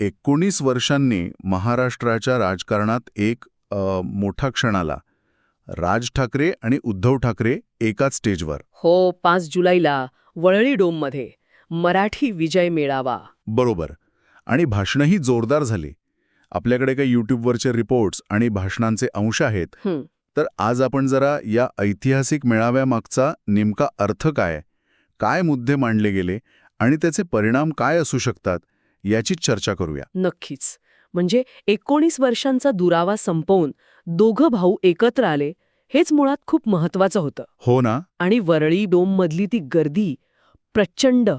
एकोणीस वर्षांनी महाराष्ट्राच्या राजकारणात एक मोठा क्षण आला. राज ठाकरे आणि उद्धव ठाकरे एकाच स्टेजवर. हो पाच जुलैला वरळी डोममध्ये मराठी विजय मेळावा. बरोबर. आणि भाषणंही जोरदार झाली. आपल्याकडे काही यूट्यूबवरचे रिपोर्ट्स आणि भाषणांचे अंश आहेत. तर आज आपण जरा या ऐतिहासिक मेळाव्यामागचा नेमका अर्थ काय? काय मुद्दे मांडले गेले? आणि त्याचे परिणाम काय असू शकतात? याची चर्चा करूया. नक्कीच. म्हणजे एकोणीस वर्षांचा दुरावा संपवून दोघं भाऊ एकत्र आले हेच मुळात खूप महत्वाचं होतं. हो ना? आणि वरळी डोममधली ती गर्दी प्रचंड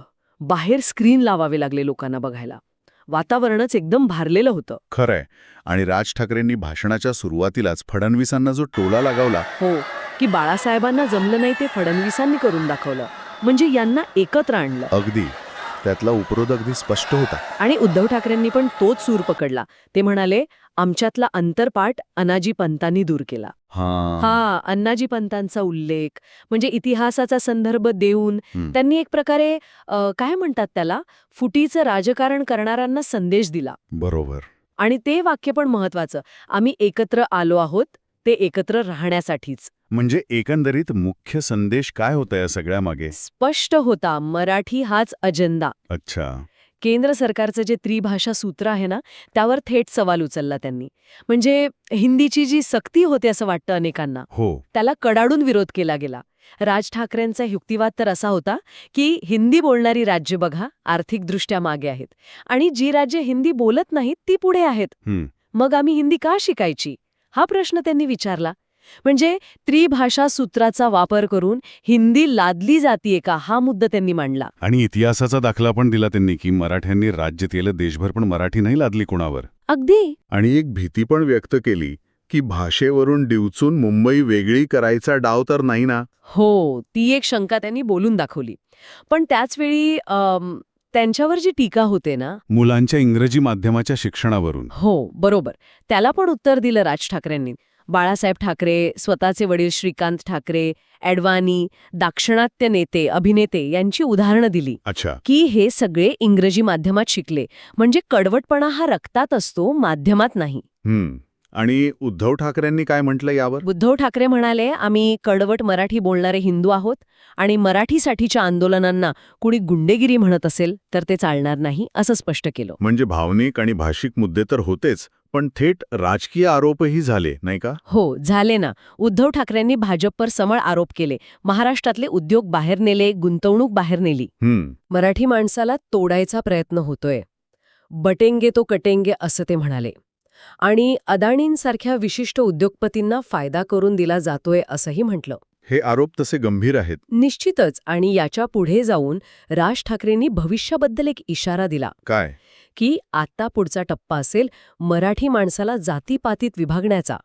बाहेर स्क्रीन लावावे लागले लोकांना बघायला. वातावरणच एकदम भारलेलं होतं. खरंय. आणि राज ठाकरेंनी भाषणाच्या सुरुवातीलाच फडणवीसांना जो टोला लगावला हो की बाळासाहेबांना जमलं नाही ते फडणवीसांनी करून दाखवलं. म्हणजे यांना एकत्र आणलं. अगदी. त्यातला उपरोध अगदी स्पष्ट होता. आणि उद्धव ठाकरेंनी पण तोच सूर पकडला. ते म्हणाले आमच्यातला अंतरपाठ अनाजी पंतांनी दूर केला. हा. हा अण्णाजी पंतांचा उल्लेख म्हणजे इतिहासाचा संदर्भ देऊन. त्यांनी एक प्रकारे काय म्हणतात त्याला फुटीचं राजकारण करणाऱ्यांना संदेश दिला. बरोबर. आणि ते वाक्य पण महत्वाचं आम्ही एकत्र आलो आहोत ते एकत्र राहण्यासाठीच. म्हणजे एकंदरीत मुख्य संदेश काय होता या सगळ्यामागे स्पष्ट होता मराठी हाच अजेंडा. अच्छा. केंद्र सरकारचं जे त्रिभाषा सूत्र आहे ना त्यावर थेट सवाल उचलला त्यांनी. म्हणजे हिंदीची जी सक्ती होते असं वाटतं अनेकांना हो. त्याला कडाडून विरोध केला गेला. राज ठाकरेंचा युक्तिवाद तर असा होता की हिंदी बोलणारी राज्य बघा आर्थिकदृष्ट्या मागे आहेत. आणि जी राज्य हिंदी बोलत नाहीत ती पुढे आहेत. मग आम्ही हिंदी का शिकायची? हा प्रश्न त्यांनी विचारला. म्हणजे त्रिभाषा सूत्राचा वापर करून हिंदी लादली जातीये का हा मुद्दा त्यांनी मांडला. आणि इतिहासाचा दाखला पण दिला त्यांनी की मराठ्यांनी राज्य केलं देशभर पण मराठी नाही लादली कोणावर. अगदी. आणि एक भीती पण व्यक्त केली की भाषेवरून डिवचून मुंबई वेगळी करायचा डाव तर नाही ना? हो ती एक शंका त्यांनी बोलून दाखवली. पण त्याचवेळी त्यांच्यावर जी टीका होते ना? मुलांच्या इंग्रजी माध्यमाच्या शिक्षणावरून. हो बरोबर. त्याला पण उत्तर दिलं राज ठाकरेंनी. बाळासाहेब ठाकरे स्वतःचे वडील श्रीकांत ठाकरे ॲडवाणी दाक्षिणात्य नेते अभिनेते यांची उदाहरणं दिली. अच्छा. की हे सगळे इंग्रजी माध्यमात शिकले. म्हणजे कडवटपणा हा रक्तात असतो माध्यमात नाही. हम्म. आणि उद्धव ठाकरेंनी काय म्हटलं यावर? उद्धव ठाकरे म्हणाले आम्ही कडवट मराठी बोलणारे हिंदू आहोत आणि मराठीसाठीच्या आंदोलनांना कुणी गुंडेगिरी म्हणत असेल तर ते चालणार नाही असं स्पष्ट केलं. म्हणजे भावनिक आणि भाषिक मुद्दे तर होतेच पण थेट राजकीय आरोपही झाले नाही का? हो झाले ना. उद्धव ठाकरेंनी भाजपवर समळ आरोप केले. महाराष्ट्रातले उद्योग बाहेर नेले गुंतवणूक बाहेर नेली. मराठी माणसाला तोडायचा प्रयत्न होतोय. बटेंगे तो कटेंगे असं ते म्हणाले. आणि अदाणींसारख्या विशिष्ट उद्योगपतींना फायदा करून दिला जातोय असंही म्हटलं. हे आरोप तसे गंभीर आहेत. निश्चितच. आणि याच्यापुढे जाऊन राज ठाकरेंनी भविष्याबद्दल एक इशारा दिला. काय? की आता पुढचा टप्पा असेल मराठी माणसाला जातीपातीत विभागण्याचा.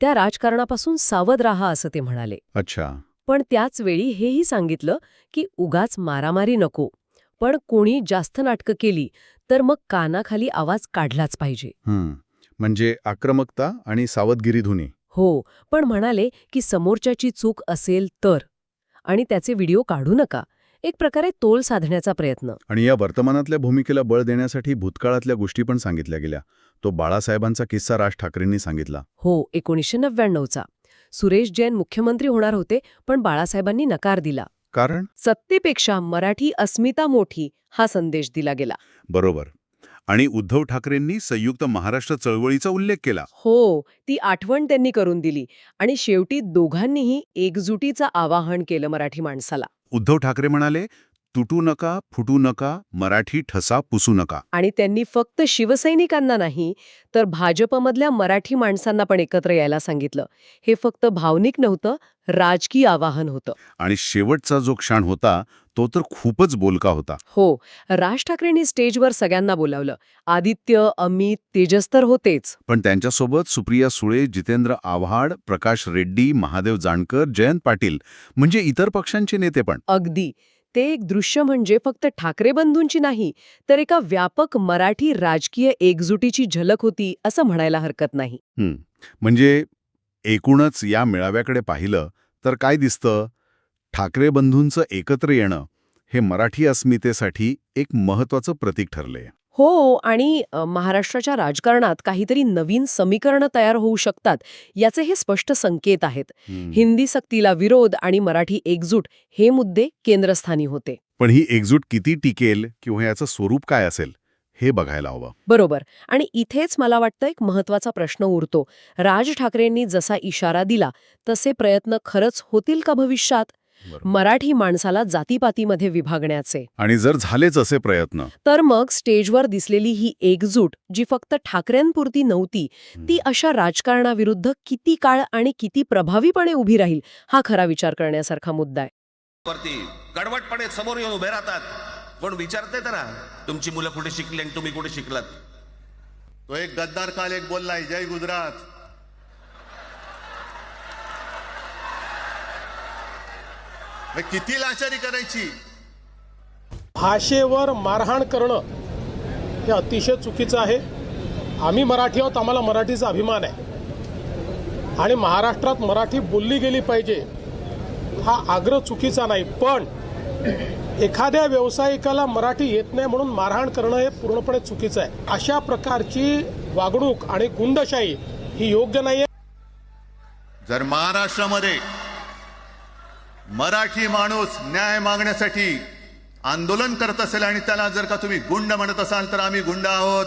त्या राजकारणापासून सावध राहा असं ते म्हणाले. अच्छा. पण त्याच वेळी हेही सांगितलं की उगाच मारामारी नको. पण कोणी जास्त नाटकं केली तर मग कानाखाली आवाज काढलाच पाहिजे. म्हणजे आक्रमकता आणि सावधगिरी धुनी. हो पण म्हणाले की समोरच्याची चूक असेल तर. आणि त्याचे व्हिडिओ काढू नका. एक प्रकारे तोल साधण्याचा प्रयत्न. आणि या वर्तमानातल्या भूमिकेला बळ देण्यासाठी भूतकाळातल्या गोष्टी पण सांगितल्या गेल्या. तो बाळासाहेबांचा किस्सा राज ठाकरेंनी सांगितला. हो एकोणीसशे नव्याण्णवचा सुरेश जैन मुख्यमंत्री होणार होते पण बाळासाहेबांनी नकार दिला. कारण? सत्तेपेक्षा मराठी अस्मिता मोठी हा संदेश दिला गेला. बरोबर. आणि उद्धव ठाकरेंनी संयुक्त महाराष्ट्र चळवळीचा उल्लेख केला. हो ती आठवण त्यांनी करून दिली. आणि शेवटी दोघांनीही एकजुटीचं आवाहन केलं मराठी माणसाला. उद्धव ठाकरे म्हणाले तुटू नका फुटू नका मराठी ठसा पुसू नका. आणि त्यांनी फक्त शिवसैनिकांना नाही तर भाजपमधल्या मराठी माणसांना पण एकत्र यायला सांगितलं. हे फक्त भावनिक नव्हतं राजकीय आवाहन होतं. आणि शेवटचा जो क्षण होता तो तर खूपच बोलका होता. हो राज ठाकरेंनी स्टेजवर सगळ्यांना बोलावलं. आदित्य अमित तेजस तर होतेच. पण त्यांच्यासोबत सुप्रिया सुळे जितेंद्र आव्हाड प्रकाश रेड्डी महादेव जानकर जयंत पाटील म्हणजे इतर पक्षांचे नेते पण. अगदी. ते एक दृश्य म्हणजे फक्त ठाकरे बंधूंची नाही तर एका व्यापक मराठी राजकीय एकजुटीची झलक होती असं म्हणायला हरकत नाही. म्हणजे एकूणच या मेळाव्याकडे पाहिलं तर काय दिसतं? ठाकरे बंधूंचं एकत्र येणं हे मराठी अस्मितेसाठी एक महत्वाचं प्रतीक ठरले हो आणि अ, महाराष्ट्राच्या राजकारणात काहीतरी नवीन समीकरणं तयार होऊ शकतात याचे हे स्पष्ट संकेत आहेत. हिंदी सक्तीला विरोध आणि मराठी एकजूट हे मुद्दे केंद्रस्थानी होते. पण ही एकजूट किती टिकेल किंवा याचं स्वरूप काय असेल हे बघायला हवं. बरोबर. आणि इथेच मला वाटतं एक महत्त्वाचा प्रश्न उरतो. राज ठाकरेंनी जसा इशारा दिला तसे प्रयत्न खरंच होतील का भविष्यात. मराठी माणसाला जातीपातीमध्ये विभागण्याचे. आणि जर झालेच असे प्रयत्न. तर मग स्टेजवर दिसलेली ही एकजूट जी फक्त ठाकरेंपुरती नव्हती ती अशा राजकारणाविरुद्ध किती काळ आणि किती प्रभावीपणे उभी राहील हा खरा विचार करण्यासारखा मुद्दा आहे. वरती कडवटपणे समोर येऊन उभे राहतात. कोण विचारते ना तुमची मुलं कुठे शिकली आणि तुम्ही कुठे शिकलात? तो एक गद्दार काल एक बोललाय जय गुजरात. मग किती लाचारी करायची? भाषेवर मारहाण करणं हे अतिशय चुकीचं आहे. आम्ही मराठी आहोत आम्हाला मराठीचा अभिमान आहे. आणि महाराष्ट्रात मराठी बोलली गेली पाहिजे हा आग्रह चुकीचा नाही. पण एखाद्या व्यावसायिकाला मराठी येत नाही म्हणून मारहाण करणं हे पूर्णपणे चुकीचं आहे. अशा प्रकारची वागणूक आणि गुंडशाही ही योग्य नाही आहे जर महाराष्ट्रामध्ये मराठी माणूस न्याय मागण्यासाठी आंदोलन करत असेल आणि त्याला जर का तुम्ही गुंड म्हणत असाल तर आम्ही गुंड आहोत.